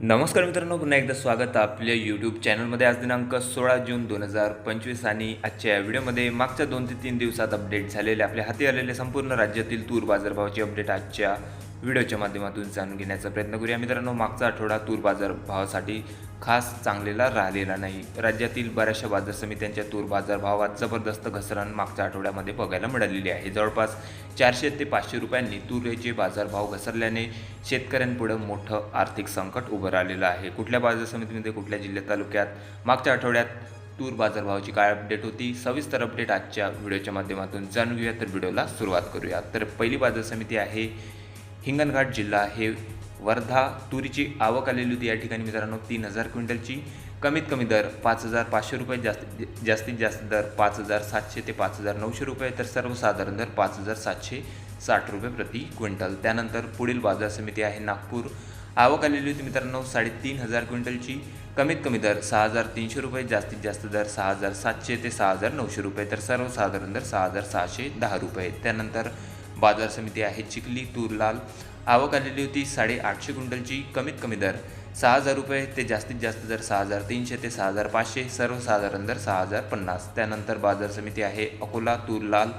नमस्कार मित्रांनो पुन्हा एकदा स्वागत आपल्या यूट्यूब चॅनलमध्ये आज दिनांक सोळा जून दोन हजार पंचवीस आणि आजच्या या व्हिडिओमध्ये मागच्या दोन ते तीन दिवसात अपडेट झालेले आपल्या हाती आलेले संपूर्ण राज्यातील तूर बाजारभावाची अपडेट आजच्या व्हिडिओच्या माध्यमातून जाणून घेण्याचा प्रयत्न करूया. मित्रांनो मागचा आठवडा तूर बाजार भावासाठी खास चांगलेला राहिलेला नाही. राज्यातील बऱ्याचशा बाजार समित्यांच्या तूर बाजार भावात जबरदस्त घसरण मागच्या आठवड्यामध्ये बघायला मिळालेली आहे. जवळपास चारशे ते पाचशे रुपयांनी तुरीचे बाजारभाव घसरल्याने शेतकऱ्यांपुढं मोठं आर्थिक संकट उभं राहिलेलं आहे. कुठल्या बाजार समितीमध्ये कुठल्या जिल्ह्यात तालुक्यात मागच्या आठवड्यात तूर बाजारभावाची काय अपडेट होती? सविस्तर अपडेट आजच्या व्हिडिओच्या माध्यमातून जाणून घेऊया. तर व्हिडिओला सुरुवात करूया. तर पहिली बाजार समिती आहे हिंगणघाट जिल्हा हे वर्धा तुरीची आवक आलेली होती. या ठिकाणी मित्रांनो तीन हजार क्विंटलची. कमीत कमी दर पाच हजार पाचशे रुपये जास्त जास्तीत जास्त दर पाच हजार सातशे ते पाच हजार नऊशे रुपये तर सर्वसाधारण दर पाच हजार सातशे साठ रुपये प्रति क्विंटल. त्यानंतर पुढील बाजार समिती आहे नागपूर. आवक आलेली होती मित्रांनो साडेतीन हजार क्विंटलची. कमीत कमी दर सहा हजार तीनशे रुपये जास्तीत जास्त दर सहा हजार सातशे ते सहा हजार नऊशे रुपये तर सर्वसाधारण दर सहा हजार सहाशे दहा रुपये. त्यानंतर बाजार समिती आहे चिखली तूरलाल. आवक आलेली होती साडेआठशे क्विंटलची कमीत कमी दर सहा हजार रुपये ते जास्तीत जास्त दर सहा हजार तीनशे ते सहा हजार पाचशे सर्वसाधारण दर सहा हजार पन्नास. त्यानंतर बाजार समिती आहे अकोला तूरलाल.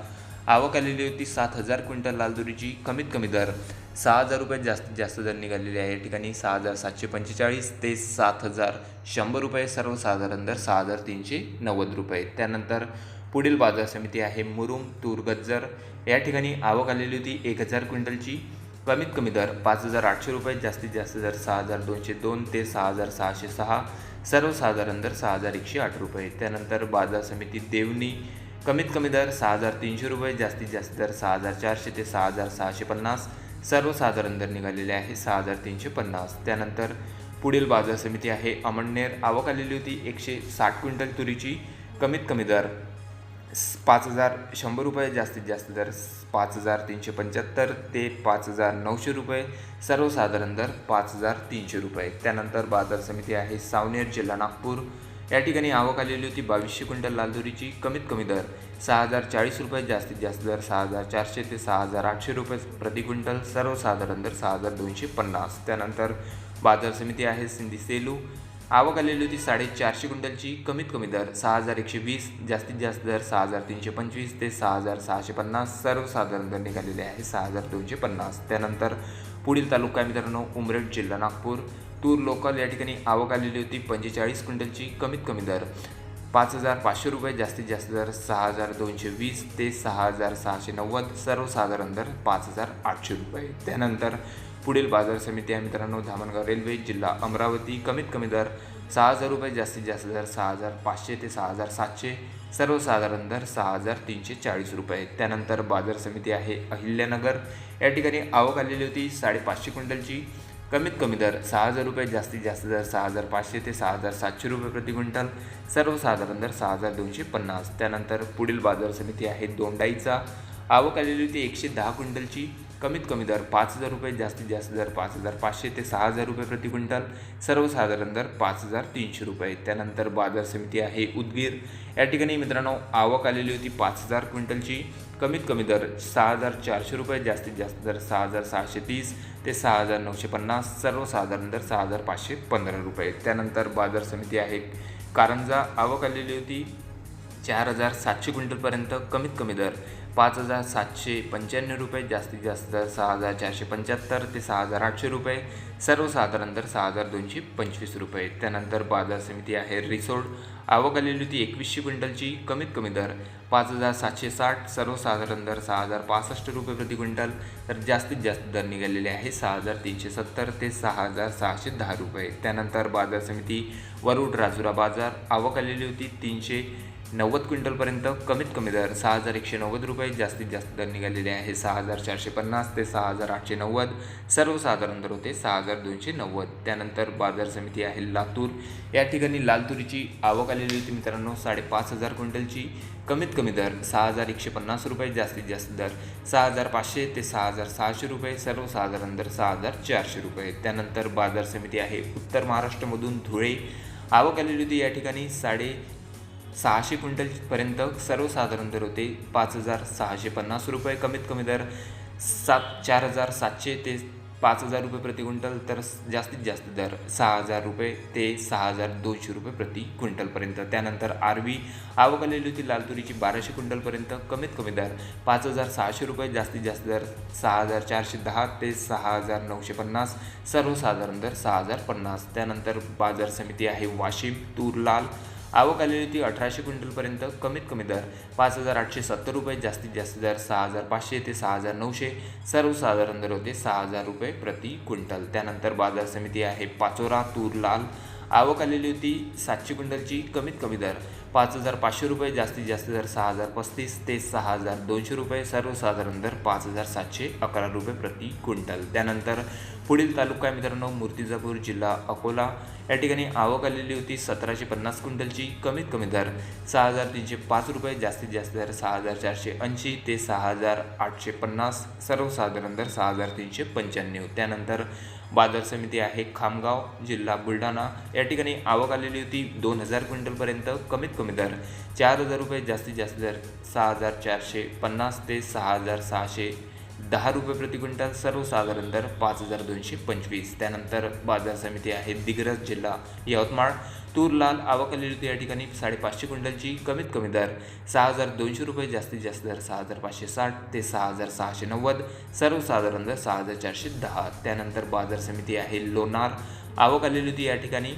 आवक आलेली होती सात हजार क्विंटल लाल कमीत कमी दर सहा हजार रुपये जास्तीत जास्त दर निघालेले आहे. या ठिकाणी सहा हजार सातशे पंचेचाळीस ते सात हजार शंभर रुपये सर्वसाधारण दर सहा हजार तीनशे नव्वद रुपये. त्यानंतर पुढील बाजार समिती आहे मुरुम तूर गज्जर. या ठिकाणी आवक आलेली होती एक हजार क्विंटलची. कमीत कमी दर पाच हजार आठशे रुपये जास्तीत जास्त दर सहा हजार दोनशे दोन ते सहा हजार सहाशे सहा. सर्वसाधारण दर सहा हजार एकशे आठ रुपये. त्यानंतर बाजार समिती देवणी कमीत कमी दर सहा हजार तीनशे रुपये जास्तीत जास्त दर सहा हजार चारशे ते सहा हजार सहाशे पन्नास. सर्वसाधारण दर निघालेले आहे सहा हजार तीनशे पन्नास. त्यानंतर पुढील बाजार समिती आहे अमळनेर. आवक आलेली होती एकशे साठ क्विंटल तुरीची. कमीत कमी दर पाच हजार शंभर रुपये जास्तीत जास्त दर पाच हजार तीनशे पंच्याहत्तर ते पाच हजार नऊशे रुपये सर्वसाधारण दर पाच हजार तीनशे रुपये. त्यानंतर बाजार समिती आहे सावनेर जिल्हा नागपूर. या ठिकाणी आवक आलेली होती बावीसशे क्विंटल लाल कमीत कमी दर सहा हजार चाळीस रुपये जास्तीत जास्त दर सहा हजार चारशे ते सहा हजार आठशे रुपये प्रति क्विंटल सर्वसाधारण दर सहा हजार दोनशे पन्नास. त्यानंतर बाजार समिती आहे सिंधी सेलू. आवक आलेली होती साडेचारशे क्विंटलची कमीत कमी दर सहा हजार एकशे वीस जास्तीत जास्त दर सहा हजार तीनशे पंचवीस ते सहा हजार सहाशे पन्नास सर्वसाधारण दर निघालेले आहे सहा हजार दोनशे पन्नास. त्यानंतर पुढील तालुका आहे मित्रांनो उमरेड जिल्हा नागपूर. तूर लोकल या ठिकाणी आवक आलेली होती पंचेचाळीस क्विंटलची कमीत कमी दर पाच हजार पाचशे रुपये जास्तीत जास्त दर सहा हजार दोनशे वीस ते सहा हजार सहाशे नव्वद सर्वसाधारण दर पाच हजार आठशे रुपये. त्यानंतर पुढील बाजार समिती आहे मित्रांनो. धामणगाव रेल्वे जिल्हा अमरावती. कमीत कमी दर सहा हजार रुपये जास्तीत जास्त दर सहा हजार पाचशे ते सहा हजार सातशे. सर्वसाधारण दर सहा हजार तीनशे चाळीस रुपये. त्यानंतर बाजार समिती आहे अहिल्यानगर. या ठिकाणी आवक आलेली होती साडेपाचशे क्विंटलची. कमीत कमी दर सहा हजार रुपये जास्तीत जास्त दर सहा हजार पाचशे ते सहा हजार सातशे रुपये प्रति क्विंटल. सर्वसाधारण दर सहा हजार दोनशे पन्नास. त्यानंतर पुढील बाजार समिती आहे दोंडाईचा. आवक आलेली होती एकशे दहा क्विंटलची. कमीत कमी दर पाच हजार रुपये जास्तीत जास्त दर पाच हजार पाचशे ते सहा हजार रुपये प्रति क्विंटल सर्वसाधारण दर पाच हजार तीनशे रुपये. त्यानंतर बाजार समिती आहे उदगीर. या ठिकाणी मित्रांनो आवक आलेली होती पाच हजार क्विंटलची. कमीत कमी दर सहा हजार चारशे रुपये जास्तीत जास्त दर सहा हजार सहाशे तीस ते सहा हजार नऊशे पन्नास सर्वसाधारण दर सहा हजार पाचशे पंधरा रुपये. त्यानंतर बाजार समिती आहे कारंजा. आवक आलेली होती चार हजार सातशे क्विंटलपर्यंत कमीत कमी दर पाच हजार सातशे पंच्याण्णव रुपये जास्तीत जास्त दर सहा हजार चारशे पंच्याहत्तर ते सहा हजार आठशे रुपये. सर्वसाधारण दर सहा हजार दोनशे पंचवीस रुपये. त्यानंतर बाजार समिती आहे रिसोड आवक आलेली होती एकवीसशे क्विंटलची. कमीत कमी दर पाच हजार सातशे साठ सर्वसाधारण दर सहा हजार पासष्ट रुपये प्रति क्विंटल तर जास्तीत जास्त दर निघालेले आहे सहा हजार तीनशे सत्तर ते सहा हजार सहाशे दहा रुपये. त्यानंतर बाजार समिती वरुड राजुरा बाजार आवक आलेली होती तीनशे नव्वद क्विंटलपर्यंत कमीत कमी दर सहा हजार एकशे नव्वद रुपये जास्तीत जास्त दर निघालेले आहे सहा हजार चारशे पन्नास ते सहा हजार आठशे नव्वद सर्वसाधारण दर होते सहा हजार दोनशे नव्वद. त्यानंतर बाजार समिती आहे लातूर. या ठिकाणी लाल तुरीची आवक आलेली होती मित्रांनो साडेपाच हजार क्विंटलची. कमीत कमी दर सहा हजार एकशे पन्नास रुपये जास्तीत जास्त दर सहा हजार पाचशे ते सहा हजार सहाशे रुपये सर्वसाधारण दर सहा हजार चारशे रुपये. त्यानंतर बाजार समिती आहे. उत्तर महाराष्ट्रामधून धुळे आवक आलेली होती या ठिकाणी. साडे सहाशे क्विंटलपर्यंत सर्वसाधारण दर होते. पाच हजार सहाशे पन्नास रुपये कमीत कमी दर सात चार हजार सातशे ते पाच हजार रुपये प्रति क्विंटल तर जास्तीत जास्त दर सहा हजार रुपये ते सहा हजार दोनशे रुपये प्रति क्विंटलपर्यंत. त्यानंतर आरवी आवक आलेली होती लाल तुरीची बाराशे क्विंटलपर्यंत. कमीत कमी दर पाच हजार सहाशे रुपये जास्तीत जास्त दर सहा हजार चारशे दहा ते सहा हजार नऊशे पन्नास. सर्वसाधारण दर सहा हजार पन्नास. त्यानंतर बाजार समिती आहे वाशिम तूर लाल. आवक आलेली होती अठराशे क्विंटलपर्यंत कमीत कमी दर पाच हजार आठशे सत्तर रुपये जास्तीत जास्त दर सहा हजार पाचशे ते सहा हजार नऊशे सर्वसाधारण दर होते सहा हजार रुपये प्रति क्विंटल. त्यानंतर बाजार समिती आहे पाचोरा तूर लाल आवक आलेली होती सातशे क्विंटलची कमीत कमी दर पाच हजार पाचशे रुपये जास्तीत जास्त दर सहा हजार पस्तीस ते सहा हजार दोनशे रुपये सर्वसाधारण दर पाच हजार सातशे अकरा रुपये प्रति क्विंटल. त्यानंतर पुढील तालुका आहे मित्रांनो मूर्तिजापूर जिल्हा अकोला. या ठिकाणी आवक आलेली होती सतराशे पन्नास क्विंटलची. कमीत कमी दर सहा हजार तीनशे पाच रुपये जास्तीत जास्त दर सहा हजार चारशे ऐंशी ते सहा हजार आठशे पन्नास. सर्वसाधारण दर सहा हजार तीनशे पंच्याण्णव. त्यानंतर बाजार समिती आहे खामगाव जिल्हा बुलढाणा. या ठिकाणी आवक आलेली होती दोन हजार क्विंटलपर्यंत. कमीत कमी दर चार हजार रुपये जास्तीत जास्त दर सहा हजार चारशे पन्नास ते सहा हजार सहाशे दहा रुपये प्रति क्विंटल सर्वसाधारण दर पाच हजार दोनशे पंचवीस. त्यानंतर बाजार समिती आहे दिग्रज जिल्हा. यवतमाळ तूर लाल आवक आलेली होती या ठिकाणी साडेपाचशे क्विंटलची कमीत कमी दर सहा हजार दोनशे रुपये जास्तीत जास्त दर सहा हजार पाचशे साठ ते सहा हजार सहाशे नव्वद सर्वसाधारण दर सहा हजार चारशे दहा. त्यानंतर बाजार समिती आहे लोणार. आवक आलेली होती या ठिकाणी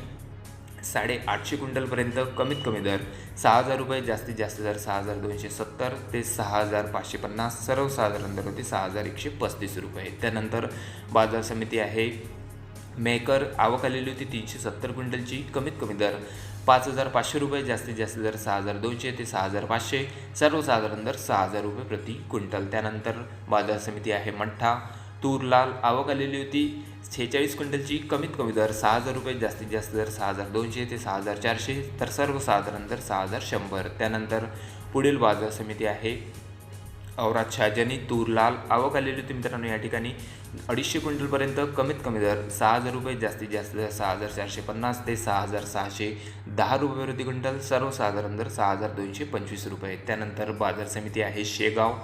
साडेआठशे क्विंटलपर्यंत कमीत कमी दर सहा हजार रुपये जास्तीत जास्त दर सहा हजार दोनशे सत्तर ते सहा हजार पाचशे पन्नास सर्वसाधारण दर होते सहा हजार एकशे पस्तीस रुपये. त्यानंतर बाजार समिती आहे. मेकर आवक आलेली होती तीनशे सत्तर क्विंटलची कमीत कमी दर पाच हजार पाचशे रुपये जास्तीत जास्त दर सहा हजार दोनशे ते सहा हजार पाचशे सर्वसाधारण दर सहा हजार रुपये प्रति क्विंटल. त्यानंतर बाजार समिती आहे मठ्ठा तूर लाल आवक आलेली होती. सेहेचाळीस क्विंटलची कमीत कमी दर सहा हजार रुपये जास्तीत जास्त दर सहा हजार दोनशे ते सहा हजार चारशे तर सर्वसाधारण दर सहा हजार शंभर. त्यानंतर पुढील बाजार समिती आहे. औरात शहाजनी तूर लाल आवक आलेली होती मित्रांनो या ठिकाणी. अडीचशे क्विंटलपर्यंत कमीत कमी दर सहा हजार रुपये जास्तीत जास्त दर सहा हजार चारशे पन्नास ते सहा हजार सहाशे दहा रुपये प्रति क्विंटल सर्वसाधारण दर सहा हजार दोनशे पंचवीस रुपये. त्यानंतर बाजार समिती आहे शेगाव.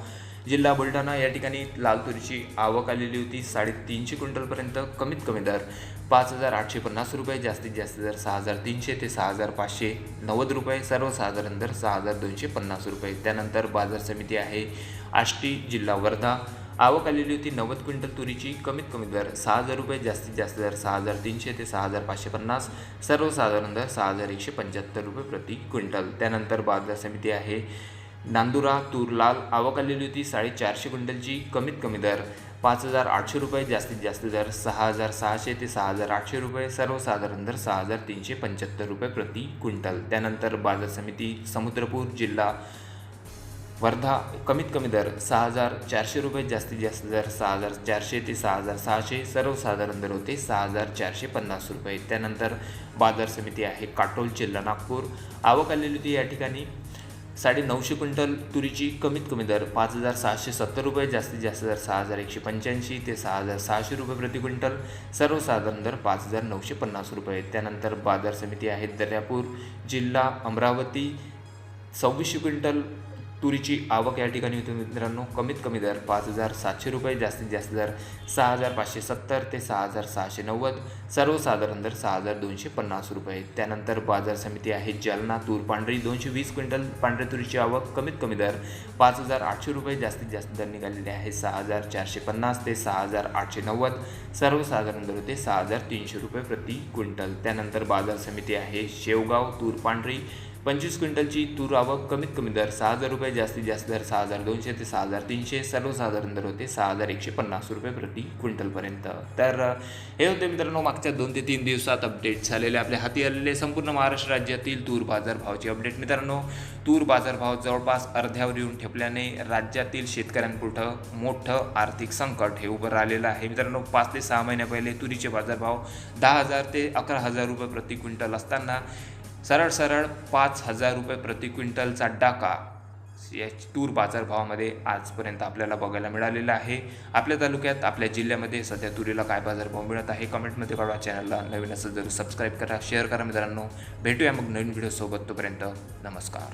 जिल्हा बुलढाणा या ठिकाणी लाल तुरीची आवक आलेली होती. साडेतीनशे क्विंटलपर्यंत कमीत कमी दर पाच हजार आठशे पन्नास रुपये जास्तीत जास्त दर सहा हजार तीनशे ते सहा हजार पाचशे नव्वद रुपये सर्वसाधारण दर सहा हजार दोनशे पन्नास रुपये. त्यानंतर बाजार समिती आहे आष्टी जिल्हा वर्धा. आवक आलेली होती नव्वद क्विंटल तुरीची कमीत कमी दर सहा हजार रुपये जास्तीत जास्त दर सहा हजार तीनशे ते सहा हजार पाचशे पन्नास सर्वसाधारण दर सहा हजार एकशे पंच्याहत्तर रुपये प्रति क्विंटल. त्यानंतर बाजार समिती आहे नांदुरा तूर लाल आवक आलेली होती साडेचारशे क्विंटलची कमीत कमी दर पाच हजार आठशे रुपये जास्तीत जास्त दर सहा हजार सहाशे ते सहा हजार आठशे रुपये सर्वसाधारण दर सहा हजार तीनशे पंच्याहत्तर रुपये प्रति क्विंटल. त्यानंतर बाजार समिती समुद्रपूर जिल्हा वर्धा कमीत कमी दर सहा हजार चारशे रुपये जास्तीत जास्त दर सहा हजार चारशे ते सहा हजार सहाशे सर्वसाधारण दर होते सहा हजार चारशे पन्नास रुपये. त्यानंतर बाजार समिती आहे काटोल जिल्हा नागपूर. आवक आलेली होती या ठिकाणी साडे नऊशे क्विंटल तुरीची कमीत कमी दर पाच हजार सहाशे सत्तर रुपये जास्तीत जास्त दर सहा हजार एकशे पंच्याऐंशी ते सहा हजार सहाशे रुपये प्रति क्विंटल. सर्वसाधारण दर पाच हजार नऊशे पन्नास रुपये. त्यानंतर बाजार समिती आहेत दर्यापूर जिल्हा अमरावती सव्वीसशे क्विंटल तुरीची आवक या ठिकाणी होती मित्रांनो. कमीत कमी दर पाच हजार सातशे रुपये जास्तीत जास्त दर सहा हजार पाचशे सत्तर ते सहा हजार सहाशे नव्वद सर्वसाधारण दर सहा हजार दोनशे पन्नास रुपये. त्यानंतर बाजार समिती आहे जालना तूर पांढरी दोनशे वीस क्विंटल पांढऱ्या तुरीची आवक कमीत कमी दर पाच हजार आठशे रुपये जास्तीत जास्त दर निघालेले आहे सहा हजार चारशे पन्नास ते सहा हजार आठशे नव्वद सर्वसाधारण दर होते सहा हजार तीनशे रुपये प्रति क्विंटल. त्यानंतर बाजार समिती आहे शेवगाव तूर पांढरी पंचवीस क्विंटलची तूर आवक कमीत कमी दर सहा हजार रुपये जास्तीत जास्त दर सहा हजार दोनशे ते सहा हजार तीनशे सर्वसाधारण दर होते सहा हजार एकशे पन्नास रुपये प्रति क्विंटलपर्यंत. तर हे होते मित्रांनो मागच्या दोन ते तीन दिवसात अपडेट झालेले आपल्या हाती आलेले संपूर्ण महाराष्ट्र राज्यातील तूर बाजारभावाचे अपडेट मित्रांनो तूर बाजारभाव जवळपास अर्ध्यावर येऊन ठेपल्याने राज्यातील शेतकऱ्यांपुढं मोठं आर्थिक संकट हे उभं राहिलेलं आहे. मित्रांनो पाच ते सहा महिन्या पहिले तुरीचे बाजारभाव दहा हजार ते अकरा हजार रुपये प्रति क्विंटल असताना सरळ सरळ पाच हजार रुपये प्रति क्विंटलचा डाका या तूर बाजारभावामध्ये आजपर्यंत आपल्याला बघायला मिळालेला आहे. आपल्या तालुक्यात आपल्या जिल्ह्यामध्ये सध्या तुरीला काय बाजारभाव मिळत आहे कमेंटमध्ये कळवा. चॅनलला नवीन असेल जरूर सबस्क्राईब करा शेअर करा मित्रांनो. भेटूया मग नवीन व्हिडिओसोबत तोपर्यंत नमस्कार.